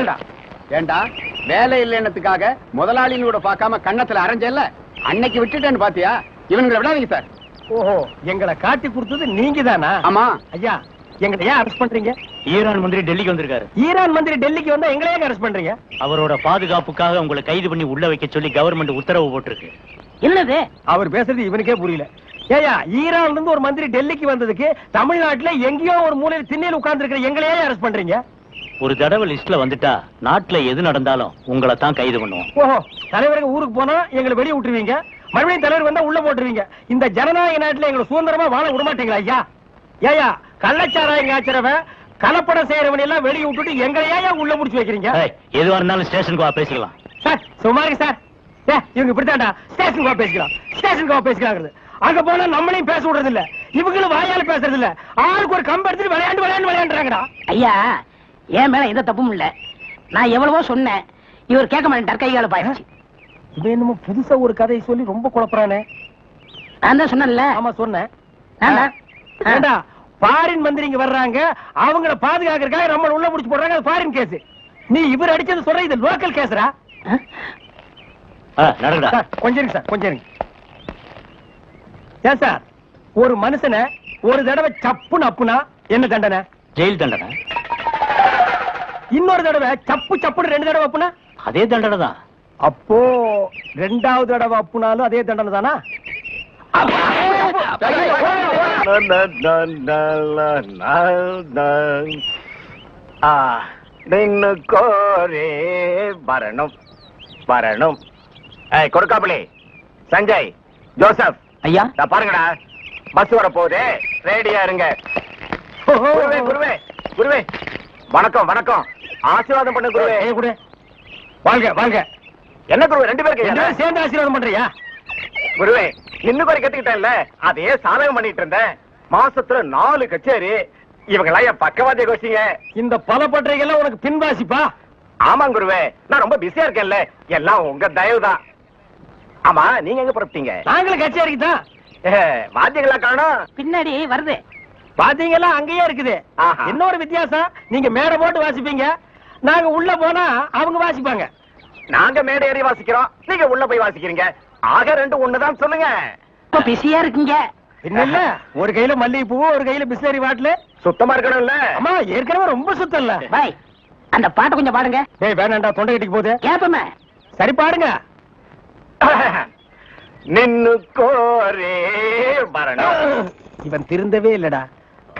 இல்லடா ஏண்டா? வேலை இல்லைன்னதுக்காக முதலாளின்னு கூட பார்க்காம கண்ணத்துல அரைஞ்சல்ல? அன்னைக்கு விட்டுட்டேன்னு பாத்தியா? இவனுங்களை விடாதீங்க சார். ஓஹோ எங்களை காட்டி கொடுத்தது நீங்க தானா ஆமா. ஐயா எங்களை ஏன் அரெஸ்ட் பண்றீங்க? ஈரான் மந்திரி டெல்லிக்கு வந்திருக்காரு. ஈரான் மந்திரி டெல்லிக்கு வந்தா எங்களை ஏன் அரெஸ்ட் பண்றீங்க? அவரோட பாதுகாப்புக்காக உங்களை கைது பண்ணி உள்ள வைக்க சொல்லி கவர்மெண்ட் உத்தரவு போட்டிருக்கு. என்னது? அவர் பேசுறது இவனுக்கே புரியல. ஏயா ஈரான்ல இருந்து ஒரு மந்திரி டெல்லிக்கு வந்ததுக்கு தமிழ்நாட்டுல எங்கேயோ ஒரு மூலையில திண்ணையில் உட்கார்ந்து இருக்கிற எங்களையே அரெஸ்ட் பண்றீங்க? ஒரு தடவை லிஸ்ட்ல வந்துட்டா நாட்டுல எது நடந்தாலும் உங்களை தான் கைது பண்ணுவோம். ஓஹோ தலைவருக்கு ஊருக்கு போனா எங்களை வெளிய விட்டுருவீங்க. மறுபடியும் தலைவர் வந்தா உள்ள போட்டுருவீங்க. இந்த ஜனநாயக நாட்டுல எங்களை சுதந்திரமா வாழ விட மாட்டீங்களா ஐயா? ஏயா கள்ளச்சாராயம் காய்ச்சறவன் கலப்படம் செய்யறவன் எல்லாம் வெளிய விட்டுட்டு எங்களையா உள்ள முடிச்சு வைக்கிறீங்க? எதுவா இருந்தாலும் ஸ்டேஷனுக்கு வா பேசிக்கலாம். சார் சும்மா இருக்கு சார். ஏ, இவங்க இப்படித்தான்டா. ஸ்டேஷனுக்கு வா பேசிக்கலாம். ஸ்டேஷனுக்கு வா பேசிக்கலாங்கிறது. அங்க போனா நம்மளையும் பேச விடுறது இல்ல இவங்களும் வாயால பேசுறது இல்ல ஆளுக்கு ஒரு கம்பு எடுத்துட்டு விளையாண்டு விளையாண்டு விளையாண்டுறாங்கடா. ஐயா என் மேல எந்த தப்பும் இல்ல. நான் எவ்வளவோ சொன்னேன். இவர் கேட்க மாட்டேன் கைகால பாயிடுச்சு இவன் என்னமோ புதுசா ஒரு கதையை சொல்லி ரொம்ப குழப்பறானே. நான் தான் சொன்னேன்ல. ஆமா சொன்னேன். ஆமா. ஆ. ஏண்டா பாரின் மந்திரிங்க வர்றாங்க. அவங்கள பாதுகாக்கிறதுக்காக நம்ம உள்ள புடிச்சு போடுறாங்க அது ஃபாரின் கேஸ். நீ இவர் அடிச்சது சொல்ற இது லோக்கல் கேஸ்ரா கொஞ்சம் சார் கொஞ்சம் ஏன் சார் ஒரு மனுஷனை ஒரு தடவை சப்புன்னு அப்புனா என்ன தண்டனை? ஜெயில் தண்டனை. இன்னொரு தடவை சப்பு சப்புன்னு ரெண்டு தடவை அப்புனா அதே தண்டனை தான். அப்போ ரெண்டாவது தடவை அப்புனாலும் அதே தண்டனை தானா? ஆ, நின்னு கோரே வரணும் வரணும். ஏய் கொடுக்காப்புளி. சஞ்சய் ஜோசப் ஐயா? பாருங்கடா. பஸ் வர போகுது ரெடியா இருங்க. குருவே குருவே குருவே. வணக்கம் வணக்கம். ஆசீர்வாதம் பண்ணு குருவே. ஏய், கொடு. வாழ்க வாழ்க. என்ன குருவே ரெண்டு ரெண்டு பேருக்கு பேரும் சேர்ந்து ஆசீர்வாதம் பண்றியா? குருவே இன்னும் குறை கத்துக்கிட்டேன்ல அதையே சாதகம் பண்ணிட்டு இருந்தேன். மாசத்துல நாலு கச்சேரி. இவங்கெல்லாம் என் பக்கவாதிய கோஷிங்க இந்த பல பற்றைகள்லாம் உனக்கு பின்வாசிப்பா? ஆமாங்க குருவே. நான் ரொம்ப பிஸியா இருக்கேன்ல. எல்லாம் உங்க தயவுதான். ஆமா நீங்க எங்க புறப்பட்டீங்க? நாங்களும் கச்சேரிக்கு தான். வாத்தியங்களா காணோம். பின்னாடி வருது. பாத்தீங்களா அங்கேயே இருக்குது. ஆஹா. இன்னொரு வித்தியாசம் நீங்க மேடை போட்டு வாசிப்பீங்க. நாங்க உள்ள போனா அவங்க வாசிப்பாங்க. நாங்க மேடை ஏறி வாசிக்கிறோம். நீங்க உள்ள போய் வாசிக்கிறீங்க. ஆக ரெண்டு ஒண்ணுதான் சொல்லுங்க. இப்ப பிஸியா இருக்கீங்க. என்ன இல்ல ஒரு கையில மல்லிகைப்பூ ஒரு கையில பிஸ்லரி பாட்டில். சுத்தமா இருக்கணும்ல. அம்மா ஏற்கனவே ரொம்ப சுத்தம் இல்ல. பாய் அந்த பாட்டை கொஞ்சம் பாடுங்க. டேய் வேணாண்டா தொண்டை கட்டிக்கு போகுது. கேப்பமே. சரி பாடுங்க. நின்னு கோரே வரணும் இவன் திருந்தவே இல்லடா.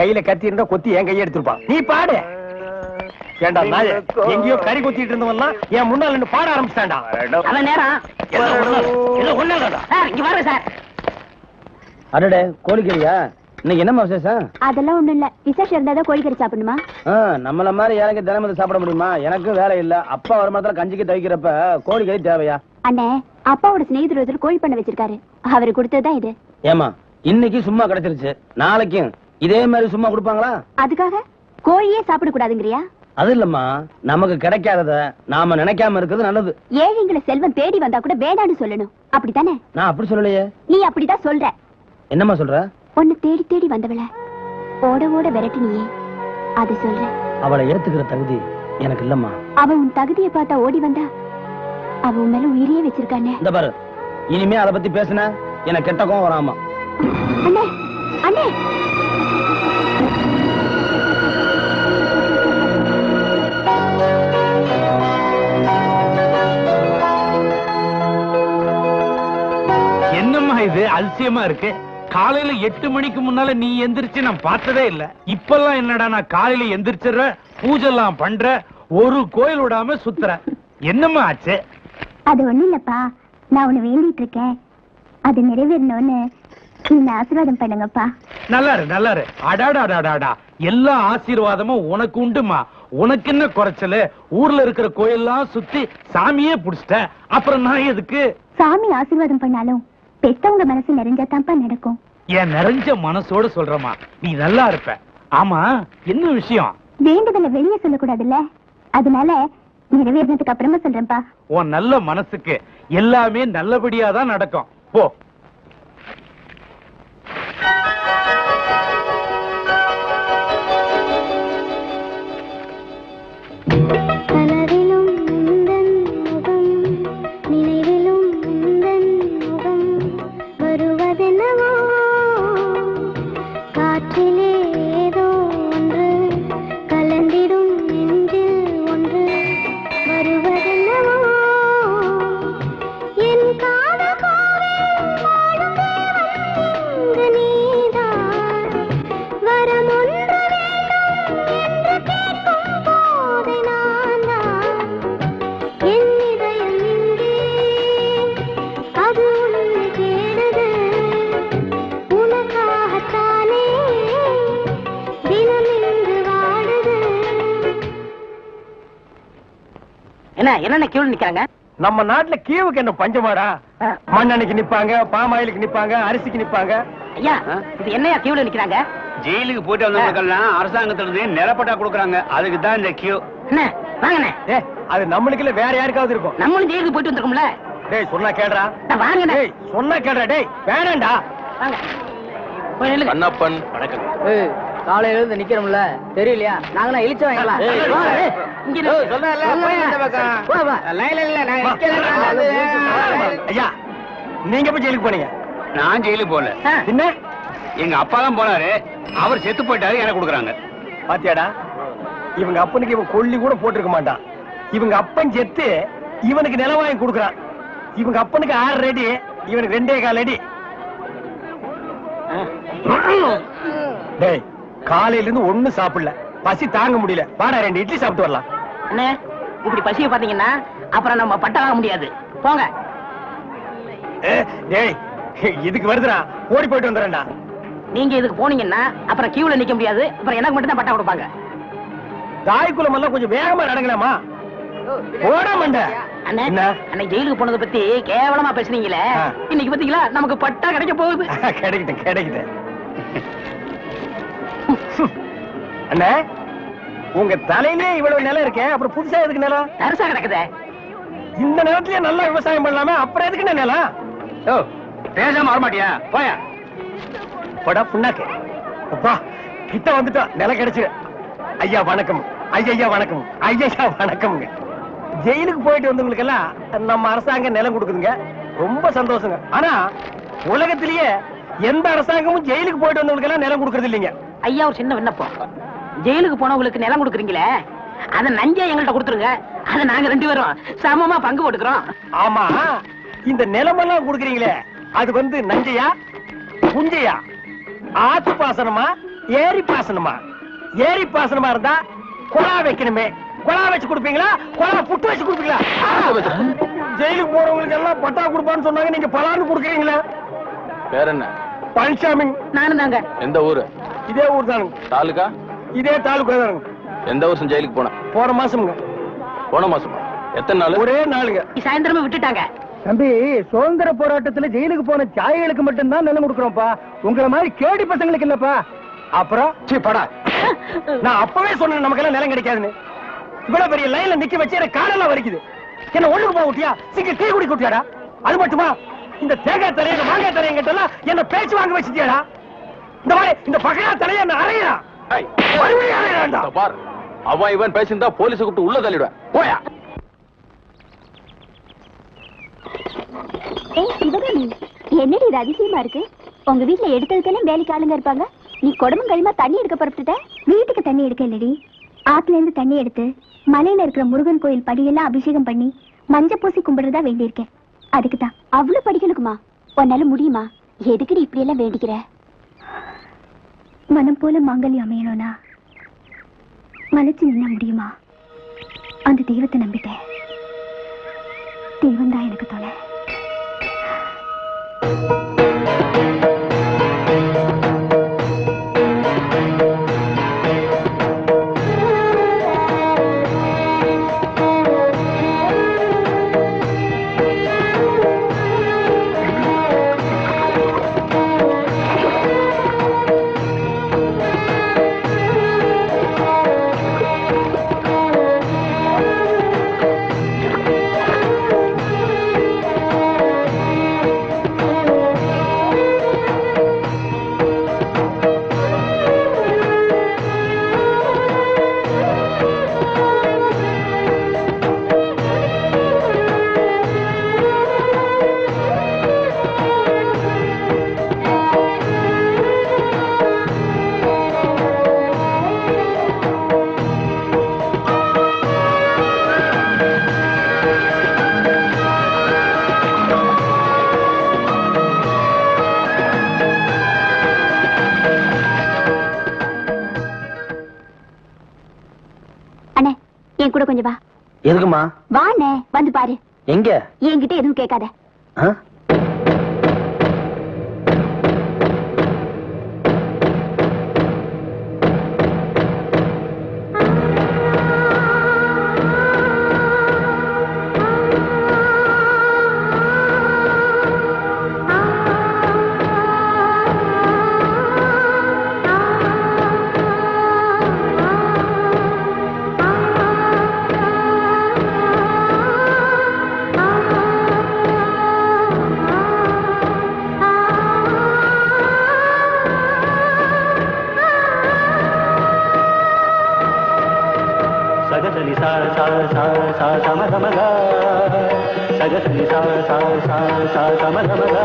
கையில கத்தி இருந்தா கொத்தி என் கையை எடுத்திருப்பான். நீ பாடு. ஏண்டா நாயே? எங்கேயோ கறி கொத்திட்டு இருந்தவன்லாம் என் முன்னால நின்னு பாட ஆரம்பிச்சிட்டான்டா. வரணும். அவன் நேரம் எல்லாம் ஒண்ணு எல்லாம் ஒண்ணாடா சார். இங்க வாருங்க சார். அடடே கோழிக்கறியா? இன்னைக்கு என்னம்மா விசேஷம்? அதெல்லாம் ஒண்ணும் இல்ல. விசேஷம் கோழிக்கறி சாப்பிடணுமா? நம்மள மாதிரி இறங்கி தினமும் சாப்பிட முடியுமா? எனக்கும் வேலை இல்ல. அப்பா வருமானத்துல கஞ்சிக்கு தவிக்கிறப்ப கோழிக்கறி தேவையா? அண்ணே அப்பாவோட சிநேகிதர் ஒருத்தர் கோழி பண்ண வச்சிருக்காரு. அவரு கொடுத்ததுதான் இது. ஏமா இன்னைக்கு சும்மா கிடைச்சிருச்சு. நாளைக்கும் இதே மாதிரி சும்மா கொடுப்பாங்களா? அதுக்காக கோழியே சாப்பிட கூடாதுங்கறியா அது இல்லம்மா நமக்கு கிடைக்காதத நாம நினைக்காம இருக்கிறது நல்லது. ஏழைங்களை செல்வம் தேடி வந்தா கூட வேண்டான்னு சொல்லணும்? அப்படித்தானே? நான் அப்படி சொல்லலையே. நீ அப்படிதான் சொல்ற. என்னம்மா சொல்ற? உன்னை தேடி தேடி வந்தவள. ஓட ஓட விரட்டினியே. அது சொல்ற. அவளை ஏத்துக்கிற தகுதி எனக்கு இல்லம்மா. அவ உன் தகுதியை பார்த்தா ஓடி வந்தா அவ உன் மேல உயிரியே வச்சிருக்கானே. இந்த பாரு இனிமே அதை பத்தி பேசுன எனக்கு கெட்ட கோவம் வராமா? அண்ணே அண்ணே. இது அதிசயமா இருக்கு. காலையில எட்டு மணிக்கு முன்னால நீ எந்திரிச்சு நான் பார்த்ததே இல்ல. இப்பெல்லாம் என்னடா நான் காலையில எந்திரிச்சிடுற பூஜை எல்லாம் பண்ற ஒரு கோயில் விடாம சுத்துற. என்னம்மா ஆச்சு? அது ஒண்ணு இல்லப்பா. நான் உன்னை வேண்டிட்டு இருக்கேன். அது நிறைவேறணும்னு என்ன ஆசீர்வாதம் பண்ணுங்கப்பா. நல்லா இரு நல்லா இரு. அடாடாடாடாடா. எல்லா ஆசீர்வாதமும் உனக்கு உண்டுமா? உனக்கு என்ன குறைச்சலு? ஊர்ல இருக்கிற கோயிலெல்லாம் சுத்தி சாமியே புடிச்சிட்ட அப்புறம் நான் எதுக்கு? சாமி ஆசீர்வாதம் பண்ணாலும் பெத்தவங்க மனசு நிறைஞ்சாதான்ப்பா நடக்கும். என் நிறைஞ்ச மனசோட சொல்றமா நீ நல்லா இருப்ப. ஆமா என்ன விஷயம்? வேண்டுதலை வெளியே சொல்லக்கூடாதுல்ல? அதனால நிறைவேறினதுக்கு அப்புறமா சொல்றேன்ப்பா. உன் நல்ல மனசுக்கு எல்லாமே நல்லபடியா தான் நடக்கும். போ. என்ன கியூல நிக்கிறாங்க? நம்ம நாட்டுல கீவுக்கு என்ன பஞ்சமாடா. மண்ணெண்ணைக்கு நிப்பாங்க பாமாயிலுக்கு நிப்பாங்க அரிசிக்கு நிப்பாங்க. ஐயா இது என்னையா கியூல நிக்கிறாங்க? ஜெயிலுக்கு போயிட்டு வந்தவங்களுக்கெல்லாம் அரசாங்கத்துல இருந்து நிலப்பட்டா கொடுக்குறாங்க. அதுக்கு தான் இந்த கியூ என்ன வாங்கண்ணே. அது நம்மளுக்கு இல்ல வேற யாருக்காவது இருக்கும். நம்மளும் ஜெயிலுக்கு போயிட்டு வந்திருக்கோம்ல? டேய் சொன்னா கேடுறா வாங்கண்ணே. டேய் சொன்னா கேடுறா டேய் வேணாம்டா. வாங்க. கண்ணப்பன் வணக்கம். காலையில இருந்து நிக்கிறோம்ல. தெரியலையா? நாங்களாம் இழிச்ச வாங்கலாம் இங்க நில்லு. ஐயா நீங்க போய் ஜெயிலுக்கு போனீங்க. நான் ஜெயிலுக்கு போல என்ன எங்க அப்பா தான் போனாரு. அவர் செத்து போயிட்டாரு எனக்கு கொடுக்குறாங்க. பாத்தியாடா? இவங்க அப்பனுக்கு இவன் கொல்லி கூட போட்டிருக்க மாட்டான். இவங்க அப்பன் செத்து இவனுக்கு நிலம் வாங்கி கொடுக்குறான். இவங்க அப்பனுக்கு ஆறு அடி இவனுக்கு ரெண்டே கால் அடி. டேய் காலையில இருந்து ஒண்ணும் சாப்பிடல. பசி தாங்க முடியல. வாடா ரெண்டு இட்லி சாப்பிட்டு வரலாம். அண்ணே இப்படி பசிய பாத்தீங்கன்னா அப்புறம் நம்ம பட்டை வாங்க முடியாது. போங்க. ஏ, டேய் இதுக்கு வருதுடா. ஓடி போயிட்டு வந்துடுறேன்டா. நீங்க இதுக்கு போனீங்கன்னா அப்புறம் கியூல நிக்க முடியாது. அப்புறம் எனக்கு மட்டும் தான் பட்டா கொடுப்பாங்க. தாய்க்குளம் எல்லாம் கொஞ்சம் வேகமா நடங்கலாமா? ஓட மாண்ட. அண்ணே என்ன? அன்னைக்கு ஜெயிலுக்கு போனதை பத்தி கேவலமா பேசுனீங்களே. இன்னைக்கு பாத்தீங்களா நமக்கு பட்டா கிடைக்க போகுது. கிடைக்குது கிடைக்குது அண்ணே உங்க தலையிலே இவ்வளவு நிலம் இருக்கே அப்புறம் புதுசா எதுக்கு நிலம்? தரிசா கிடக்குதே. இந்த நிலத்திலேயே நல்லா விவசாயம் பண்ணலாமே அப்புறம் எதுக்கு நிலம்? ஓ பேசாம வரமாட்டியா? போயா. போடா புண்ணாக்கு. அப்பா கிட்ட வந்துட்டோம் நிலம் கிடைச்சு ஐயா வணக்கம். ஐயா வணக்கம். ஐயா வணக்கம்ங்க. ஜெயிலுக்கு போயிட்டு வந்தவங்களுக்கு எல்லாம் நம்ம அரசாங்கம் நிலம் கொடுக்குதுங்க. ரொம்ப சந்தோஷங்க. ஆனா உலகத்திலேயே எந்த அரசாங்கமும் ஜெயிலுக்கு போயிட்டு வந்தவங்களுக்கு எல்லாம் நிலம் கொடுக்கறது இல்லைங்க. ஐயா ஒரு சின்ன விண்ணப்பம். ஜெயிலுக்கு போனவங்களுக்கு நிலம் கொடுக்குறீங்களே அத நஞ்சா எங்கள்ட்ட கொடுத்துருங்க. அத நாங்க ரெண்டு பேரும் சமமா பங்கு போட்டுக்கிறோம். ஆமா இந்த நிலமெல்லாம் கொடுக்குறீங்களே அது வந்து நஞ்சையா புஞ்சையா? ஆத்து பாசனமா ஏரி பாசனமா? ஏரி பாசனமா இருந்தா குழா வைக்கணுமே. குழா வச்சு கொடுப்பீங்களா? குழா புட்டு வச்சு கொடுப்பீங்களா? ஜெயிலுக்கு போறவங்களுக்கு எல்லாம் பட்டா கொடுப்பான்னு சொன்னாங்க நீங்க பலான்னு கொடுக்குறீங்களா. வேற என்ன? பழனிசாமி நானும் தாங்க எந்த ஊரு? இதே ஊர் தானுங்க தாலுகா இதே தாலுக்கா தானுங்க எந்த வருஷம் ஜெயிலுக்கு போன? போன மாசம்ங்க. போன மாசமா? எத்தனை நாள்? ஒரே நாளுங்க. சாயந்தரமே விட்டுட்டாங்க. தம்பி சுதந்திர போராட்டத்துல ஜெயிலுக்கு போன சாய்களுக்கு மட்டும்தான் நிலம் கொடுக்குறோம்ப்பா. உங்களை மாதிரி கேடி பசங்களுக்கு இல்லப்பா. அப்புறம்? சீ படா. நான் அப்பவே சொன்னேன் நமக்கெல்லாம் நிலம் கிடைக்காதுன்னு. இவ்வளவு பெரிய லைன்ல நிக்க வச்சு எனக்கு காலெல்லாம் வலிக்குது. என்ன ஒண்ணுக்கு போக விட்டியா? சிங்க டீ குடி குட்டியாடா அது மட்டுமா? இந்த தேங்காய் தலைய இந்த மாங்காய் தலைய கிட்டலாம் என்ன பேச்சு வாங்க வச்சுட்டியாடா? இந்த மாதிரி இந்த பகையா தலைய என்ன அறையா? ஏய், மறுபடியும் அறையாண்டா இதோ பார் அவன் இவன் பேசியிருந்தா போலீஸை கூப்பிட்டு உள்ள தள்ளிடுவேன். போயா. ஏய் சிவகாமி என்னடி இது அதிசயமா இருக்கு? உங்க வீட்ல எடுத்ததுக்கெல்லாம் வேலைக்கு ஆளுங்க இருப்பாங்க. நீ குடமும் கைமா தண்ணி எடுக்க புறப்பட்டுட்ட? வீட்டுக்கு தண்ணி எடுக்க இல்லடி. ஆத்துல இருந்து தண்ணி எடுத்து மலையில இருக்கிற முருகன் கோயில் படியெல்லாம் அபிஷேகம் பண்ணி மஞ்ச பூசி கும்பிடுறதா வேண்டியிருக்கேன். அதுக்கு தான் அவ்வளவு படிக்கணுக்குமா உன்னால முடியுமா? எதுக்குடி இப்படி எல்லாம் வேண்டிக்கிற? மனம் போல மாங்கல்யம் அமையணும்னா மலைச்சு நின்ன முடியுமா? அந்த தெய்வத்தை நம்பிட்டேன். தெய்வம் தான் எனக்கு துணை. என் கூட கொஞ்சம் வா. எதுக்குமா வாண்ணே வந்து பாரு. எங்க? என்கிட்ட எதுவும் கேட்காத. ஆ? சகசனி சா சா சா சா சம சமகா சகசனி சா சா சா சா சம சமகா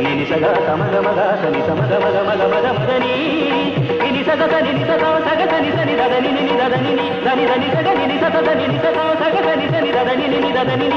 நினி சகா சம கமகா சனி சம கம கம கம கம நீ நினி சக சனி நி சகா சக சனி சனி தத நி நி தத நி நி தனி தனி சக நி சத சனி நி சகா சக சனி சனி தத நி நி தத நி